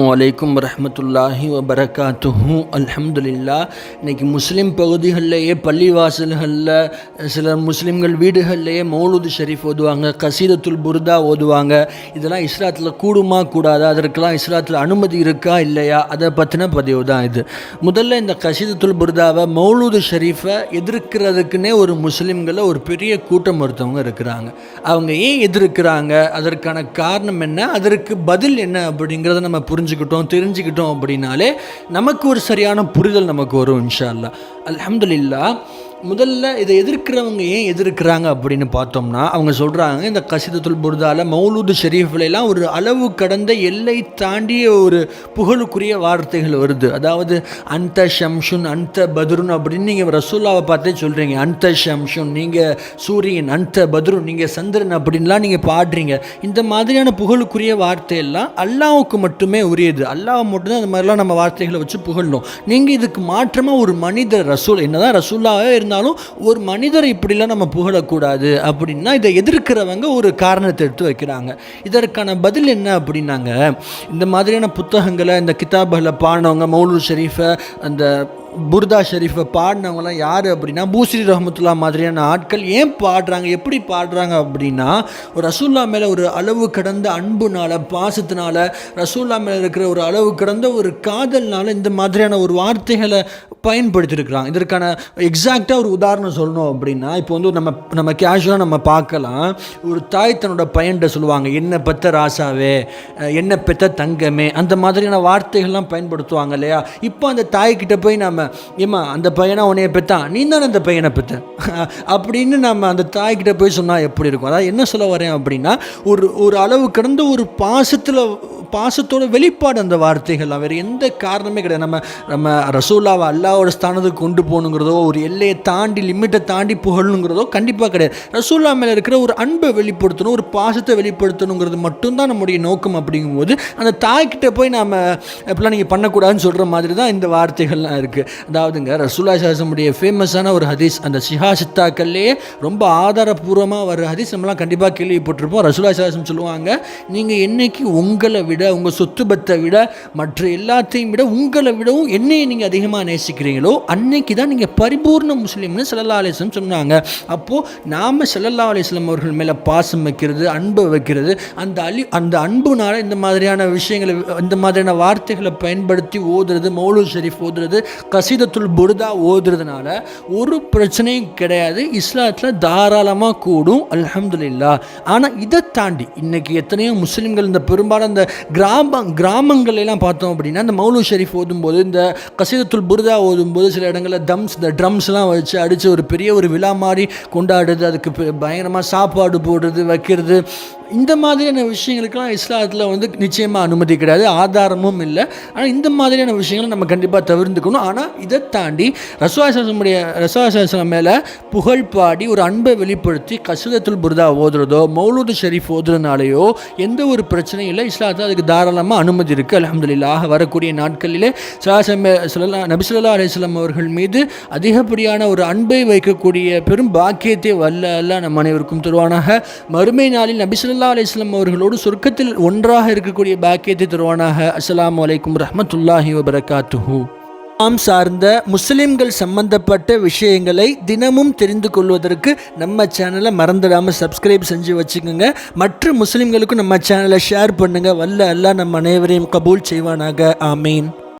வலைக்கும் வரமத்துல்லாஹி வபரகாத்துஹூ அல்ஹம்துலில்லா இன்றைக்கி முஸ்லீம் பகுதிகளிலேயே பள்ளிவாசல்களில் சில முஸ்லீம்கள் வீடுகள்லேயே மௌலுது ஷரீஃப் ஓதுவாங்க கசீதத்துல் புர்தா ஓதுவாங்க. இதெல்லாம் இஸ்லாத்தில் கூடுமா கூடாதா? அதற்கெல்லாம் இஸ்லாத்தில் அனுமதி இருக்கா இல்லையா? அதை பற்றின பதிவு தான் இது. முதல்ல இந்த கசீதத்துல் புர்தாவை மௌலூது ஷரீஃபை எதிர்க்கிறதுக்குன்னே ஒரு முஸ்லீம்களில் ஒரு பெரிய கூட்டம் ஒருத்தவங்க இருக்கிறாங்க. அவங்க ஏன் எதிர்க்கிறாங்க? அதற்கான காரணம் என்ன? அதற்கு பதில் என்ன அப்படிங்கிறத நம்ம புரிஞ்சுக்கிட்டோம் தெரிஞ்சுக்கிட்டோம் அப்படின்னாலே நமக்கு ஒரு சரியான புரிதல் நமக்கு வரும் இன்ஷா அல்லாஹ். அலமதுல்லா முதல்ல இதை எதிர்க்கிறவங்க ஏன் எதிர்க்கிறாங்க அப்படின்னு பார்த்தோம்னா அவங்க சொல்கிறாங்க இந்த கசிதத்துல் புர்தால மௌலூது ஷெரீஃப்லாம் ஒரு அளவு கடந்த எல்லை தாண்டிய ஒரு புகழுக்குரிய வார்த்தைகள் வருது. அதாவது அந்த ஷம்ஷுன் அந்த பத்ருன் அப்படின்னு நீங்கள் ரசூல்லாவை பார்த்தே சொல்கிறீங்க அந்த ஷம்ஷுன் நீங்கள் சூரியன் அந்த பத்ருன் நீங்கள் சந்திரன் அப்படின்லாம் நீங்கள் பாடுறீங்க. இந்த மாதிரியான புகழுக்குரிய வார்த்தையெல்லாம் அல்லாவுக்கு மட்டுமே உரியது. அல்லாஹ் மட்டும்தான் அந்த மாதிரிலாம் நம்ம வார்த்தைகளை வச்சு புகழணும் நீங்கள் இதுக்கு மாற்றமாக ஒரு மனிதர் ரசூல் என்னதான் ரசூல்லாவே இருந்தாலும் ஒரு மனிதரை இப்படிலாம் நம்ம புகழக்கூடாது அப்படின்னா இதை எதிர்க்கிறவங்க ஒரு காரணத்தை எடுத்து வைக்கிறாங்க. இதற்கான பதில் என்ன அப்படின்னாங்க இந்த மாதிரியான புத்தகங்களை இந்த கிதாபுகளை பாடினவங்க மௌலூர் ஷெரீஃபை அந்த புர்தா ஷெரீஃபை பாடினவங்களாம் யார் அப்படின்னா பூஸ்ரீ ரஹமத்துல்லா மாதிரியான ஆட்கள் ஏன் பாடுறாங்க எப்படி பாடுறாங்க அப்படின்னா ஒரு ரசூல்லா மேலே ஒரு அளவு கடந்த அன்புனால பாசத்தினால ரசூல்லா மேலே இருக்கிற ஒரு அளவு கடந்த ஒரு காதல்னால இந்த மாதிரியான ஒரு வார்த்தைகளை பயன்படுத்தியிருக்கிறாங்க. இதற்கான எக்ஸாக்டாக ஒரு உதாரணம் சொல்லணும் அப்படின்னா இப்போ வந்து நம்ம நம்ம கேஷுவலாக நம்ம பார்க்கலாம். ஒரு தாய் தன்னோட பையன்கிட்ட சொல்லுவாங்க என்ன பெத்த ராசாவே? என்ன பெத்த தங்கமே? அந்த மாதிரியான வார்த்தைகள்லாம் பயன்படுத்துவாங்க இல்லையா? இப்போ அந்த தாய்கிட்ட போய் நம்ம ஏம்மா அந்த பையனை உன்னைய பெத்தான் நீ தானே அந்த பையனை பெத்த? அப்படின்னு நம்ம அந்த தாய்கிட்ட போய் சொன்னால் எப்படி இருக்கும்? அதாவது என்ன சொல்ல வரேன் அப்படின்னா ஒரு ஒரு அளவு கடந்த ஒரு பாசத்தில் பாசத்தோட வெளிப்பாடு அந்த வார்த்தைகள்லாம் வேறு எந்த காரணமே கிடையாது. நம்ம நம்ம ரசூல்லாவை அல்லாவோட ஸ்தானத்துக்கு கொண்டு போகணுங்கிறதோ ஒரு எல்லையை தாண்டி லிமிட்டை தாண்டி புகழணுங்கிறதோ கண்டிப்பாக கிடையாது. ரசூல்லா மேலே இருக்கிற ஒரு அன்பை வெளிப்படுத்தணும் ஒரு பாசத்தை வெளிப்படுத்தணுங்கிறது மட்டும்தான் நம்முடைய நோக்கம் அப்படிங்கும்போது அந்த தாய்கிட்ட போய் நாம் எப்படிலாம் நீங்கள் பண்ணக்கூடாதுன்னு சொல்கிற மாதிரி தான் இந்த வார்த்தைகள்லாம் இருக்குது அதாவதுங்க ரசூல்லா சாசமுடைய ஃபேமஸான ஒரு ஹதீஸ் அந்த சிஹா சித்தாக்கள்லேயே ரொம்ப ஆதாரபூர்வமாக வர ஹதீஸ் நம்மலாம் கண்டிப்பாக கேள்விப்பட்டிருப்போம். ரசூல்லா சாசம் சொல்லுவாங்க நீங்கள் என்னைக்கு உங்களை விட உங்கள் சொத்து பத்தை விட மற்ற எல்லாத்தையும் விட உங்களை விடவும் என்னையை நீங்கள் அதிகமாக நேசிக்கிறீங்களோ அன்னைக்கு தான் நீங்கள் பரிபூர்ண முஸ்லீம்னு சல்லல்லா அலிஸ்லம் சொன்னாங்க. அப்போது நாம் சல்லல்லா அலிஸ்லம் அவர்கள் மேலே பாசம் வைக்கிறது அன்பு வைக்கிறது அந்த அழி அந்த அன்புனால் இந்த மாதிரியான விஷயங்களை இந்த மாதிரியான வார்த்தைகளை பயன்படுத்தி ஓதுறது மௌலு ஷெரீஃப் ஓதுறது கசிதத்துல் புருதா ஓதுறதுனால ஒரு பிரச்சனையும் கிடையாது. இஸ்லாத்தில் தாராளமாக கூடும். அலமதுல்லா ஆனால் இதை தாண்டி இன்னைக்கு எத்தனையோ முஸ்லீம்கள் இந்த பெரும்பாலும் இந்த கிராம கிராமங்கள்லாம் பார்த்தோம் அப்படின்னா இந்த மௌலு ஷெரீஃப் ஓதும்போது இந்த கசீதத்துல் புர்தா ஓதும்போது சில இடங்களில் தம்ஸ் இந்த ட்ரம்ஸ்லாம் வச்சு அடித்து ஒரு பெரிய ஒரு விழா மாதிரி கொண்டாடுறது அதுக்கு பயங்கரமாக சாப்பாடு போடுறது வைக்கிறது. இந்த மாதிரியான விஷயங்களுக்கெல்லாம் இஸ்லாத்தில் வந்து நிச்சயமாக அனுமதி கிடையாது ஆதாரமும் இல்லை. ஆனால் இந்த மாதிரியான விஷயங்களை நம்ம கண்டிப்பாக தவிர்த்துக்கணும். ஆனால் இதை தாண்டி ரசுவாசமுடைய ரசுவாசம் மேலே புகழ் பாடி ஒரு அன்பை வெளிப்படுத்தி கசுதத்துல் புர்தா ஓதுறதோ மௌலூது ஷெரீஃப் ஓதுறதுனாலையோ எந்த ஒரு பிரச்சனையும் இல்லை. இஸ்லாத்தில் அதுக்கு தாராளமாக அனுமதி இருக்குது அலமதுல்லாக வரக்கூடிய நாட்களிலே சலாசம் சொல்லலாம் நபிசுல்லா அலிஸ்லாம் அவர்கள் மீது அதிகப்படியான ஒரு அன்பை வைக்கக்கூடிய பெரும் பாக்கியத்தை வல்ல அல்ல நம் அனைவருக்கும் தருவானாக. மறுமை நாளில் நபிசுல்லா அலிஸ்லாம் அவர்களோடு சொர்க்கத்தில் ஒன்றாக இருக்கக்கூடிய பாக்கியத்தை தருவானாக. அஸ்லாம் வலைக்கும் ரஹமத்துல்லாஹி வபரகாத்துஹூ. நாம் சார்ந்த முஸ்லிம்கள் சம்பந்தப்பட்ட விஷயங்களை தினமும் தெரிந்து கொள்வதற்கு நம்ம சேனலை மறந்துடாமல் சப்ஸ்கிரைப் செஞ்சு வச்சுக்கோங்க. மற்ற முஸ்லிம்களுக்கும் நம்ம சேனலை ஷேர் பண்ணுங்கள் வல்ல அல்லாஹ் நம்ம அனைவரையும் கபூல் செய்வானாக. ஆமீன்.